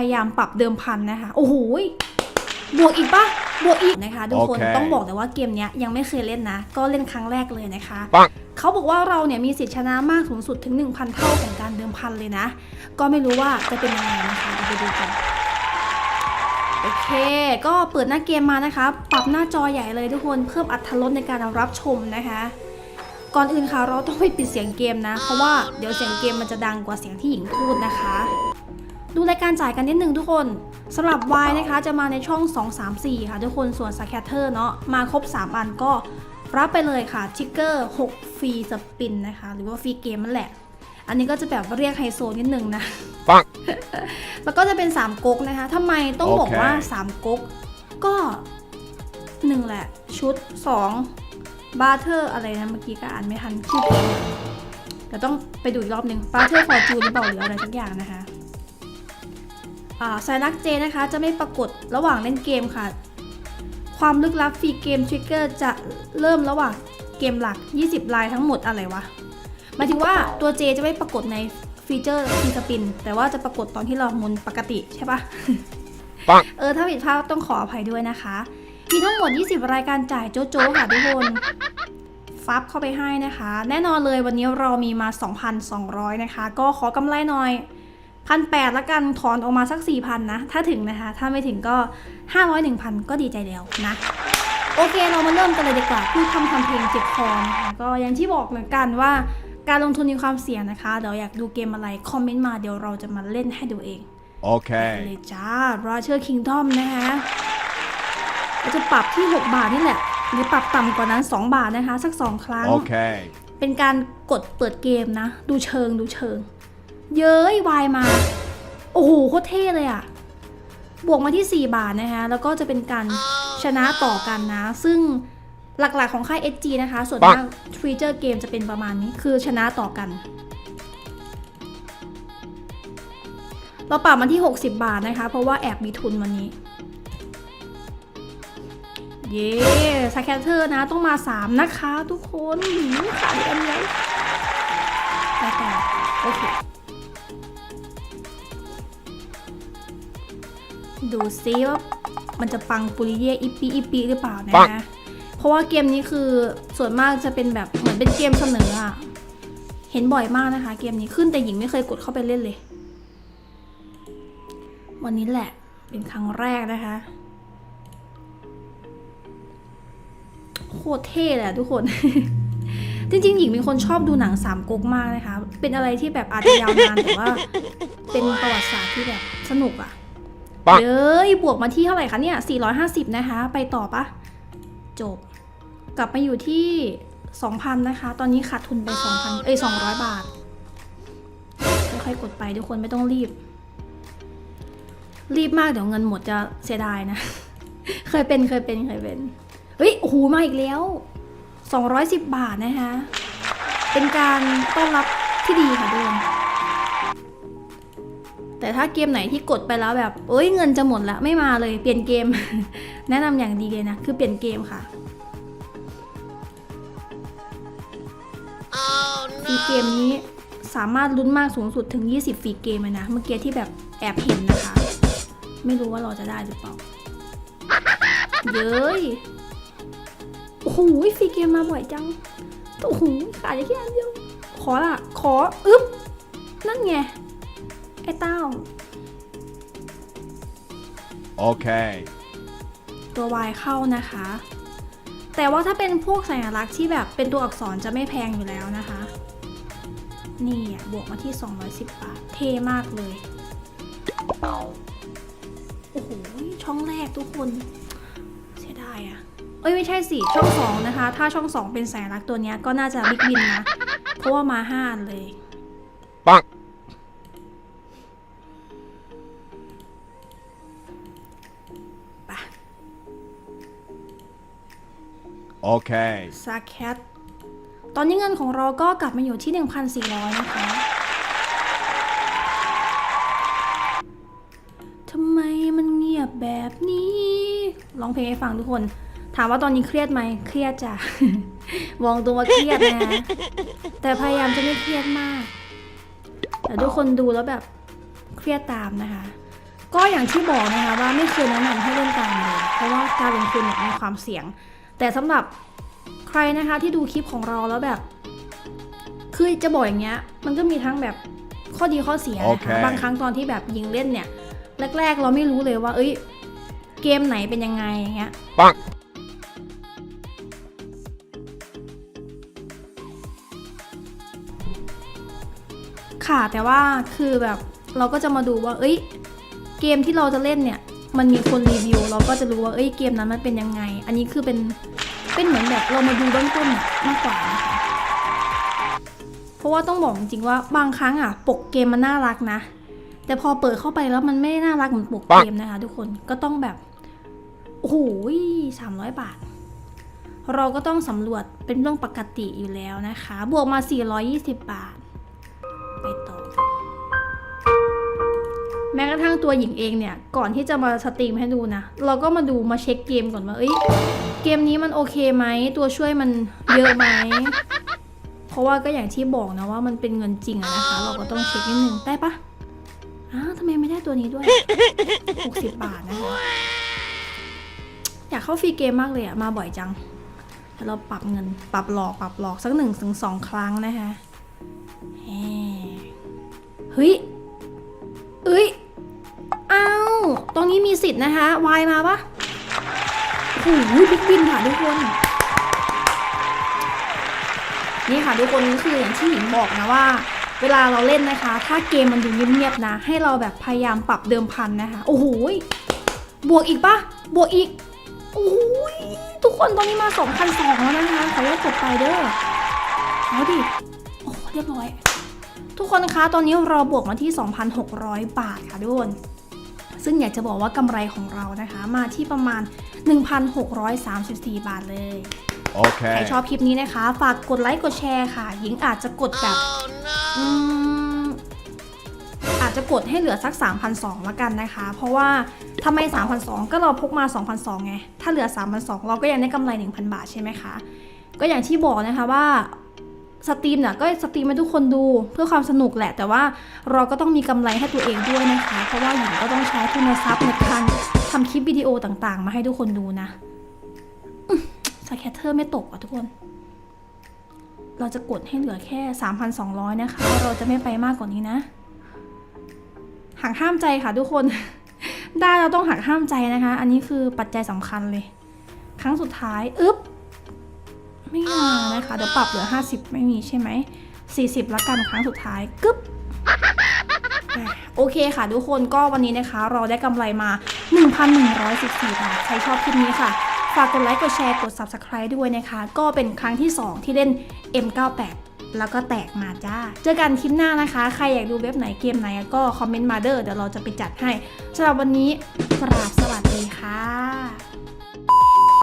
พยายามปรับเดิมพันนะคะ โอ้โหยบวกอีกปะบวกอีกนะคะทุกคนโอเคต้องบอกแต่ว่าเกมเนี้ยยังไม่เคยเล่นนะ ก็เล่นครั้งแรกเลยนะคะปังเขาบอกว่าเราเนี่ยมีสิทธิชนะมากสูงสุดถึง 1,000 เท่าของการเดิมพันเลยนะ ก็ไม่รู้ว่าจะเป็นยังไงนะคะเดี๋ยวไปดูกันโอเค ก็เปิดหน้าเกมมานะคะ ปรับหน้าจอใหญ่เลยทุกคนเพิ่มอัตรรสในการรับชมนะคะ ก่อนอื่นค่ะเราต้องไปปิดเสียงเกมนะ เพราะว่าเดี๋ยวเสียงเกมมันจะดังกว่าเสียงที่หญิงพูดนะคะ ดูรายการจ่ายกันนิดนึงทุกคนสำหรับ Y นะคะจะมาในช่อง 2 3 4 ค่ะทุกคนส่วนสแคตเตอร์เนาะมาครบ 3 อันก็รับไปเลยค่ะทิกเกอร์ 6 ฟรีสปินนะคะ หรือว่าฟรีเกมนั่นแหละ อันนี้ก็จะแบบเรียกไฮโซนิดนึงนะปังแล้วก็จะเป็น 3ก๊กนะคะทำไมต้องบอกว่าโอเค3ก๊กก็1แหละ ชุด 2 บาร์เทอร์อะไรนะเมื่อกี้ก็อ่านไม่ทันชื่อเพลงเดี๋ยวต้องไปดูอีกรอบหนึ่งบาร์เทอร์ฟอร์จูนหรือเปล่าหรืออะไรสักอย่างนะคะ อ่าไซนักเจนะคะจะไม่ปรากฏระหว่างเล่นเกมค่ะ ความลึกลับฟรีเกมทริกเกอร์จะเริ่มระหว่างเกมหลัก 20 ลายทั้งหมดอะไรวะหมายถึงว่าตัว J จะไม่ปรากฏในฟีเจอร์ฟีสปิน แต่ว่าจะปรากฏตอนที่เราหมุนปกติใช่ปะปังเออถ้าผิดพลาดต้องขออภัยด้วยนะคะ มีทั้งหมด 20 รายการจ่ายโจ๊ะๆค่ะทุกคนฟับเข้าไปให้นะคะ แน่นอนเลยวันนี้เรามีมา 2,200 นะคะ ก็ขอกำไรหน่อย พันแปดละกันถอนออกมาสัก4,000นะ ถ้าถึงนะคะ ถ้าไม่ถึงก็500 1,000ก็ดีใจแล้วนะ โอเคเรามาเริ่มกันเลยดีกว่าพูดทำทำเพลงเจ็บคอนะคะก็อย่างที่บอกเหมือนกันว่าการลงทุนมีความเสี่ยงนะคะ เดี๋ยวอยากดูเกมอะไร คอมเมนต์มาเดี๋ยวเราจะมาเล่นให้ดูเองไป Okay. เลยจ้า Roger Kingdom นะคะเราจะปรับที่ 6 บาทนี่แหละ หรือปรับต่ำกว่านั้น 2 บาทนะคะ สัก 2 ครั้ง Okay. เป็นการกดเปิดเกมนะ ดูเชิงดูเชิง เย้ยวายมา โอ้โหโคตรเท่เลยอะบวกมาที่ 4 บาทนะคะ แล้วก็จะเป็นการชนะต่อกันนะ ซึ่งหลักๆของค่าย SG นะคะ ส่วนมากฟีเจอร์เกมจะเป็นประมาณนี้ คือชนะต่อกัน เราปรับมาที่ 60 บาทนะคะ เพราะว่าแอบมีทุนวันนี้ เย้สแคตเตอร์นะ ต้องมา 3 นะคะ ทุกคนหืมขาดอีกอันเดียวไปต่อโอเค ดูซิว่ามันจะปังปุริเย่อิปปีอิปปีหรือเปล่านะปังเพราะว่าเกมนี้คือส่วนมากจะเป็นแบบเหมือนเป็นเกมเสนออะเห็นบ่อยมากนะคะ เกมนี้ขึ้นแต่หญิงไม่เคยกดเข้าไปเล่นเลย วันนี้แหละเป็นครั้งแรกนะคะโคตรเท่เลยอะทุกคน จริงๆ หญิงเป็นคนชอบดูหนังสามก๊กมากนะคะ เป็นอะไรที่แบบอาจจะยาวนานแต่ว่า เป็นประวัติศาสตร์ที่แบบสนุกอะปัง เอ้ยบวกมาที่เท่าไหร่คะเนี่ย 450 นะคะ ไปต่อปะจบ กลับมาอยู่ที่ 2,000 นะคะ ตอนนี้ขาดทุนไป 2,000 เอ้ย 200 บาท ค่อยๆกดไปทุกคนไม่ต้องรีบ รีบมากเดี๋ยวเงินหมดจะเสียดายนะ เคยเป็นเคยเป็นเคยเป็น เฮ้ย โอ้โห มาอีกแล้ว 210 บาทนะคะ เป็นการต้อนรับที่ดีค่ะทุกคน แต่ถ้าเกมไหนที่กดไปแล้วแบบเอ้ยเงินจะหมดแล้วไม่มาเลยเปลี่ยนเกม แนะนำอย่างดีเลยนะคือเปลี่ยนเกมค่ะฟรีเกมนี้สามารถลุ้นมากสูงสุดถึง 20ฟรีเกมเลยนะ เมื่อกี้ที่แบบแอบเห็นนะคะ ไม่รู้ว่าเราจะได้หรือเปล่า เย้ย โอ้โหฟรีเกมมาบ่อยจัง โอ้โหขาดแค่อันเดียว ขอละขอ อึ๊บ นั่นไง ไอ้เต้า Okay. ตัว Y เข้านะคะ แต่ว่าถ้าเป็นพวกสัญลักษณ์ที่แบบเป็นตัวอักษรจะไม่แพงอยู่แล้วนะคะ นี่อะบวกมาที่ 210 บาท เท่มากเลย โอ้โห ช่องแรกทุกคน เสียดายอะ เอ้ย ไม่ใช่สิ ช่อง 2 นะคะ ถ้าช่อง 2 เป็นสัญลักษณ์ตัวเนี้ยก็น่าจะบิ๊กวินนะ เพราะว่ามา5อันเลยปั Okay. ซาแคทตอนนี้เงินของเราก็กลับมาอยู่ที่ 1,400 นะคะทำไมมันเงียบแบบนี้ร้องเพลงให้ฟังทุกคน ถามว่าตอนนี้เครียดไหม เครียดจ้ะมองตัวว่าเครียดนะ แต่พยายามจะไม่เครียดมาก แต่ทุกคนดูแล้วแบบเครียดตามนะคะ ก็อย่างที่บอกนะคะว่าไม่เคยแนะนำให้เล่นการเลย เพราะว่าการลงทุนเนี่ยมีความเสี่ยง แต่สำหรับใครนะคะที่ดูคลิปของเราแล้วแบบ คือจะบอกอย่างเงี้ย มันก็มีทั้งแบบข้อดีข้อเสียโอนะเคคะบางครั้งตอนที่แบบยิงเล่นเนี่ย แรก ๆ เราไม่รู้เลยว่า เอ้ย เกมไหนเป็นยังไงอย่างเงี้ยปังค่ะแต่ว่าคือแบบเราก็จะมาดูว่า เอ้ย เกมที่เราจะเล่นเนี่ย มันมีคนรีวิว เราก็จะรู้ว่าเอ้ยเกมนั้นมันเป็นยังไง อันนี้คือเป็นเป็นเหมือนแบบเรามาดูเบื้องต้นมากกว่านะคะเพราะว่าต้องบอกจริงๆว่าบางครั้งอะ ปกเกมมันน่ารักนะ แต่พอเปิดเข้าไปแล้วมันไม่ได้น่ารักเหมือนปกเกมนะคะ ทุกคนก็ต้องแบบโอ้โหสามร้อยบาท เราก็ต้องสำรวจเป็นเรื่องปกติอยู่แล้วนะคะ บวกมา 420 บาท แม้กระทั่งตัวหญิงเองเนี่ย ก่อนที่จะมาสตรีมให้ดูนะ เราก็มาดูมาเช็คเกมก่อนว่า เอ้ย เกมนี้มันโอเคไหม ตัวช่วยมันเยอะไหม เพราะว่าก็อย่างที่บอกนะว่ามันเป็นเงินจริงอะนะคะ เราก็ต้องเช็คนิดนึง ได้ปะอ้าวทำไมไม่ได้ตัวนี้ด้วย 60 บาทนะคะ อยากเข้าฟรีเกมมากเลยอะมาบ่อยจังเดี๋ยวเราปรับเงิน ปรับหลอก ปรับหลอกสักหนึ่งถึงสองครั้งนะคะเฮ้ยเอ้ย ตรงนี้มีสิทธิ์นะคะวายมาปะโอ้โหบิ๊กบินค่ะทุกคน นี่ค่ะทุกคนนี่คืออย่างที่หญิงบอกนะว่า เวลาเราเล่นนะคะ ถ้าเกมมันดูเงียบๆนะ ให้เราแบบพยายามปรับเดิมพันนะคะ โอ้โหบวกอีกปะบวกอีกโอ้ยทุกคนตอนนี้มา2,200แล้วนะคะขออนุญาตกดไปเด้อเอาดิโอ้เรียบร้อย ทุกคนคะตอนนี้เราบวกมาที่ 2,600 บาทค่ะทุกคน ซึ่งอยากจะบอกว่ากำไรของเรานะคะ มาที่ประมาณ 1,634 บาทเลยใคร Okay. ชอบคลิปนี้นะคะ ฝากกดไลค์กดแชร์ค่ะ หญิงอาจจะกดแบบอืมอาจจะกดให้เหลือสัก 3,200ละกันนะคะ เพราะว่าทำไม 3,200 ก็เราพกมา 2,200 ไง ถ้าเหลือ 3,200 เราก็ยังได้กำไร 1,000 บาทใช่ไหมคะ ก็อย่างที่บอกนะคะว่า สตรีมเนี่ยก็สตรีมให้ทุกคนดูเพื่อความสนุกแหละ แต่ว่าเราก็ต้องมีกำไรให้ตัวเองด้วยนะคะ เพราะว่าหญิงก็ต้องใช้ทุนทรัพย์ในการทำคลิปวิดีโอต่างๆ มาให้ทุกคนดูนะสแคตเตอร์ไม่ตกอะทุกคน เราจะกดให้เหลือแค่ 3,200 นะคะ เราจะไม่ไปมากกว่านี้นะหักห้ามใจค่ะทุกคน ได้เราต้องหักห้ามใจนะคะ อันนี้คือปัจจัยสำคัญเลย ครั้งสุดท้าย อึ๊บ ไม่มานะคะ เดี๋ยวปรับเหลือ 50 ไม่มีใช่ไหม 40ละกันครั้งสุดท้ายกึ๊บอะโอเคค่ะทุกคนก็วันนี้นะคะ เราได้กำไรมา 1,114 บาท ใครชอบคลิปนี้ค่ะ ฝากกดไลค์ กดแชร์ กด Subscribe ด้วยนะคะ ก็เป็นครั้งที่ 2 ที่เล่น M98 แล้วก็แตกมาจ้า เจอกันคลิปหน้านะคะ ใครอยากดูเว็บไหนเกมไหนก็คอมเมนต์มาเด้อเดี๋ยวเราจะไปจัดให้สำหรับวันนี้กราบสวัสดีค่ะ